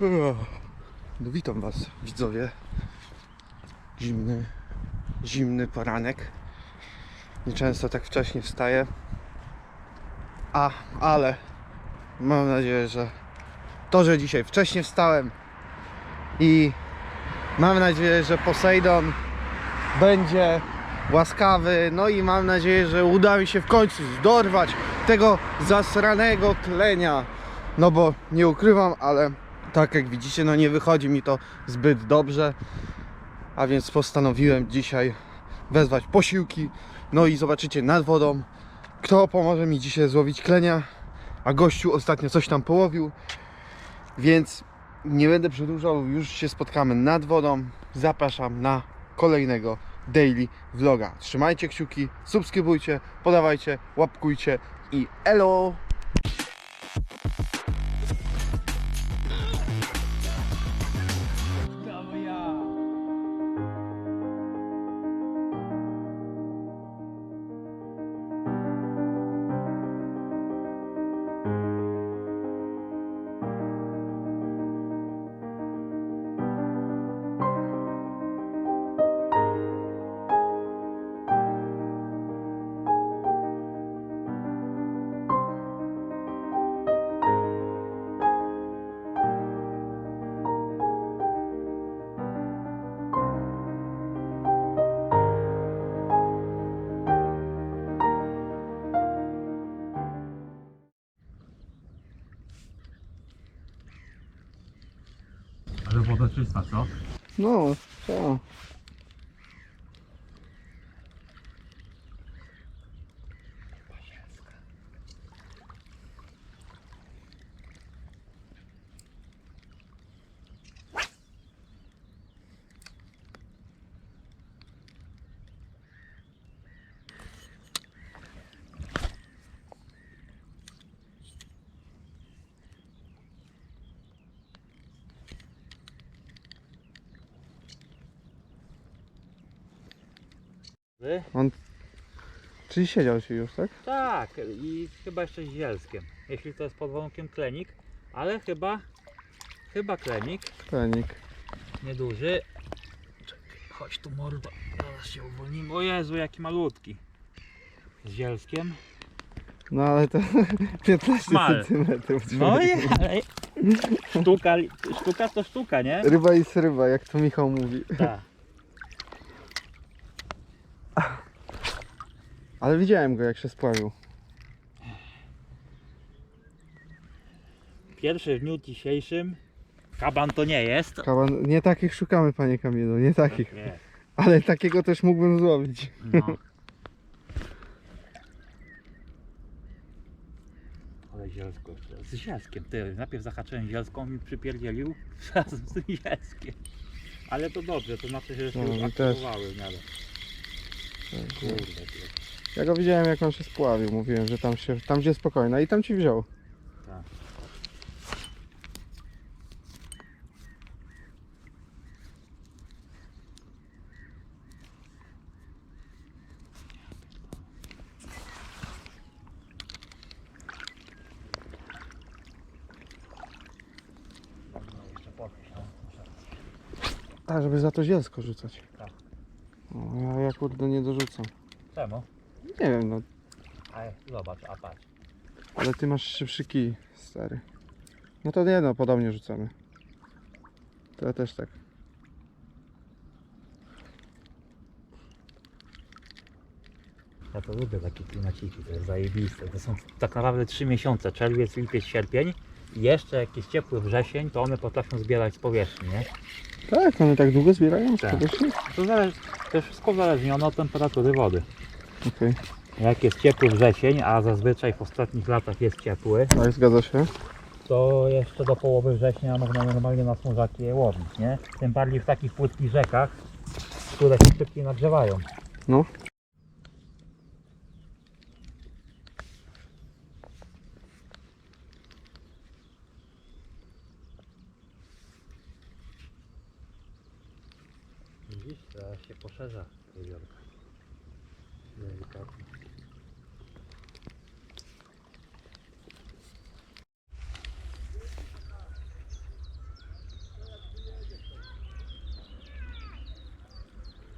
No witam was widzowie. Zimny, zimny poranek. Nieczęsto tak wcześnie wstaję. A, ale mam nadzieję, że to, że dzisiaj wcześnie wstałem i mam nadzieję, że Poseidon będzie łaskawy. No i mam nadzieję, że uda mi się w końcu zdorwać tego zasranego tlenia. No bo nie ukrywam, ale tak jak widzicie, no nie wychodzi mi to zbyt dobrze. A więc postanowiłem dzisiaj wezwać posiłki. No i zobaczycie nad wodą, kto pomoże mi dzisiaj złowić klenia. A gościu ostatnio coś tam połowił. Więc nie będę przedłużał, już się spotkamy nad wodą. Zapraszam na kolejnego daily vloga. Trzymajcie kciuki, subskrybujcie, podawajcie, łapkujcie i elo! Czysta, co? No, co? Wy? Czyli siedział się już, tak? Tak, i chyba jeszcze z zielskiem. Jeśli to jest pod warunkiem klenik, ale chyba, chyba klenik, Klenik. nieduży. Czekaj, chodź tu mordo, zaraz się uwolnimy. O Jezu, jaki malutki. Z zielskiem. No ale to 15 Smal. centymetrów. No i ale sztuka, sztuka to sztuka, nie? Ryba i ryba, jak to Michał mówi. Tak. Ale widziałem go jak się spławił. Pierwszy w dniu dzisiejszym. Kaban to nie jest. Kawan, nie takich szukamy panie Kamilu, nie takich. Nie. Ale takiego też mógłbym złowić. No. Ale zielsko. Z zielskiem. Ty, najpierw zahaczyłem zielską mi przypierdzielił razem z tym zielskiem. Ale to dobrze, to znaczy, że się No, już mi też. aktywowały w miarę. Kurde, ty. Ja go widziałem jak on się spławił, mówiłem, że tam się, tam gdzie spokojna i tam ci wziął. Tak. Tak, żeby za to zielsko rzucać. Tak. No, ja, ja kurde nie dorzucam. Czemu? Nie wiem, no, A zobacz, a patrz. ale ty masz szybszy kij, stary. No to nie no, podobnie rzucamy. To ja też tak. Ja to lubię takie klimaciki, to jest zajebiste. To są tak naprawdę 3 miesiące, czerwiec, lipiec, sierpień. I jeszcze jak jest ciepły wrzesień, to one potrafią zbierać z powierzchni, nie? Tak, one tak długo zbierają z Tak. powierzchni? To, zależy, to wszystko uzależnione od temperatury wody. Okej, Jak jest ciepły wrzesień, a zazwyczaj w ostatnich latach jest ciepły, tak, zgadza się. to jeszcze do połowy września można normalnie na smużaki je łowić, nie? Tym bardziej w takich płytkich rzekach, które się szybciej nagrzewają. No. Widzisz, teraz się poszerza jeziorko delikatnie.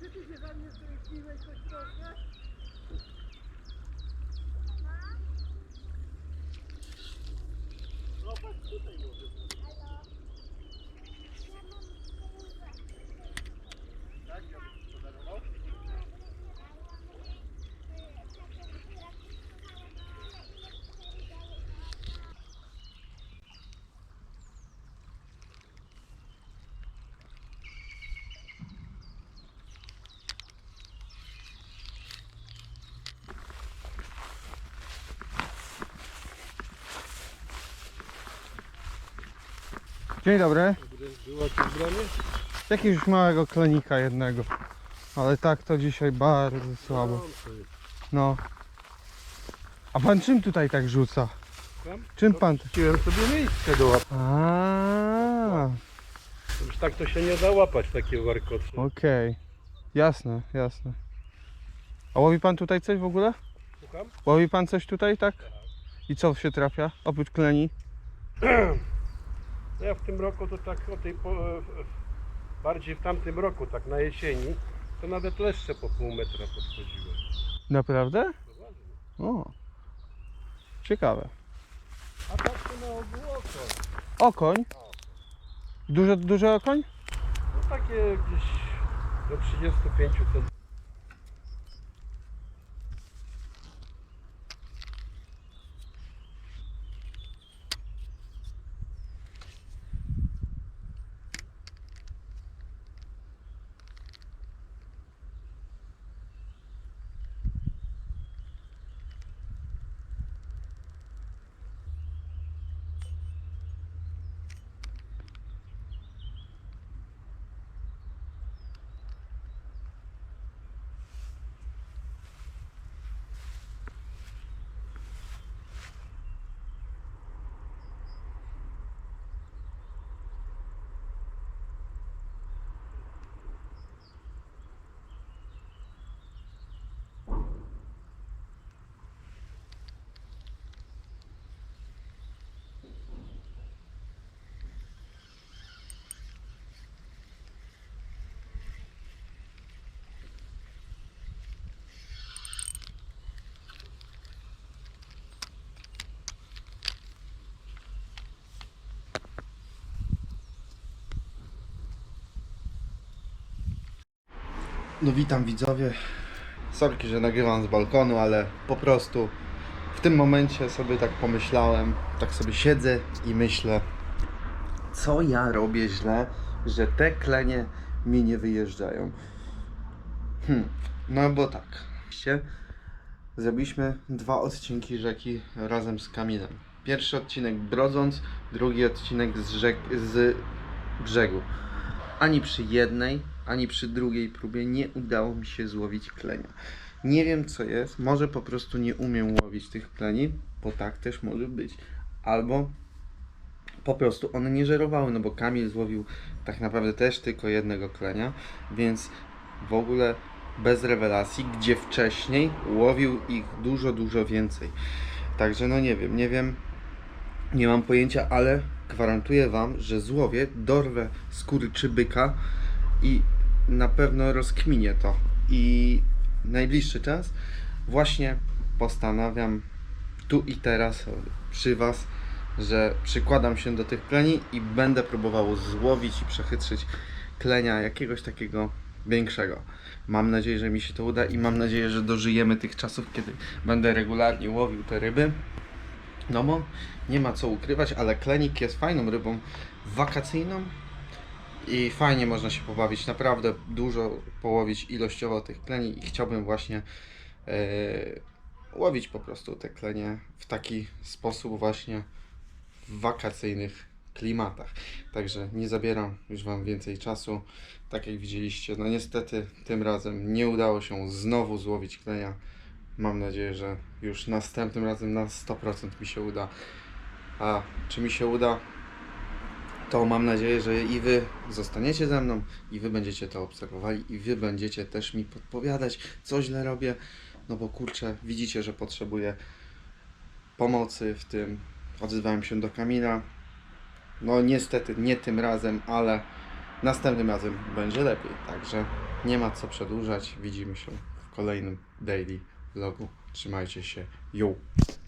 Ty ty się za mnie zręczyłeś choć trochę? No patrz tutaj może. Dzień dobry. Była tu branie? Jakiegoś małego klenika jednego. Ale tak to dzisiaj bardzo słabo. No. A pan czym tutaj tak rzuca? Tam? Czym pan? Chciałem sobie miejsce do łapy. A, Już tak to się nie da łapać, takie warkocze. okej. Jasne, jasne. A łowi pan tutaj coś w ogóle? Słucham? Łowi pan coś tutaj, tak? I co się trafia? Oprócz kleni? Ja w tym roku to tak o tej po, e, bardziej w tamtym roku, tak na jesieni, to nawet leszcze po pół metra podchodziły. Naprawdę? O. Ciekawe. A tak to na ogół oko. Okoń? Dużo, duży okoń? No takie gdzieś do 35 cm. No witam widzowie. Sorki, że nagrywam z balkonu, ale po prostu w tym momencie sobie tak pomyślałem, tak sobie siedzę i myślę, co ja robię źle, że te klenie mi nie wyjeżdżają. Hmm, no bo tak. Zrobiliśmy dwa odcinki rzeki razem z Kamilem. Pierwszy odcinek brodząc, drugi odcinek z, rzek, z brzegu. Ani przy jednej, ani przy drugiej próbie nie udało mi się złowić klenia. Nie wiem co jest, może po prostu nie umiem łowić tych kleni, bo tak też może być. Albo po prostu one nie żerowały, no bo Kamil złowił tak naprawdę też tylko jednego klenia, więc w ogóle bez rewelacji, gdzie wcześniej łowił ich dużo, dużo więcej. Także no nie wiem, nie wiem, nie mam pojęcia, ale gwarantuję Wam, że złowię, dorwę skurczybyka i na pewno rozkminię to. I najbliższy czas właśnie postanawiam tu i teraz przy Was, że przykładam się do tych kleni i będę próbował złowić i przechytrzyć klenia jakiegoś takiego większego. Mam nadzieję, że mi się to uda i mam nadzieję, że dożyjemy tych czasów, kiedy będę regularnie łowił te ryby. No bo nie ma co ukrywać, ale klenik jest fajną rybą wakacyjną i fajnie można się pobawić. Naprawdę dużo połowić ilościowo tych kleni i chciałbym właśnie e, łowić po prostu te klenie w taki sposób właśnie w wakacyjnych klimatach. Także nie zabieram już Wam więcej czasu. Tak jak widzieliście, no niestety tym razem nie udało się znowu złowić klenia. Mam nadzieję, że już następnym razem na 100% mi się uda. A czy mi się uda, to mam nadzieję, że i Wy zostaniecie ze mną, i Wy będziecie to obserwowali, i Wy będziecie też mi podpowiadać, co źle robię. No bo kurczę, widzicie, że potrzebuję pomocy w tym. Odzywałem się do Kamila. No niestety nie tym razem, ale następnym razem będzie lepiej. Także nie ma co przedłużać. Widzimy się w kolejnym daily vlogu. Trzymajcie się. Yo!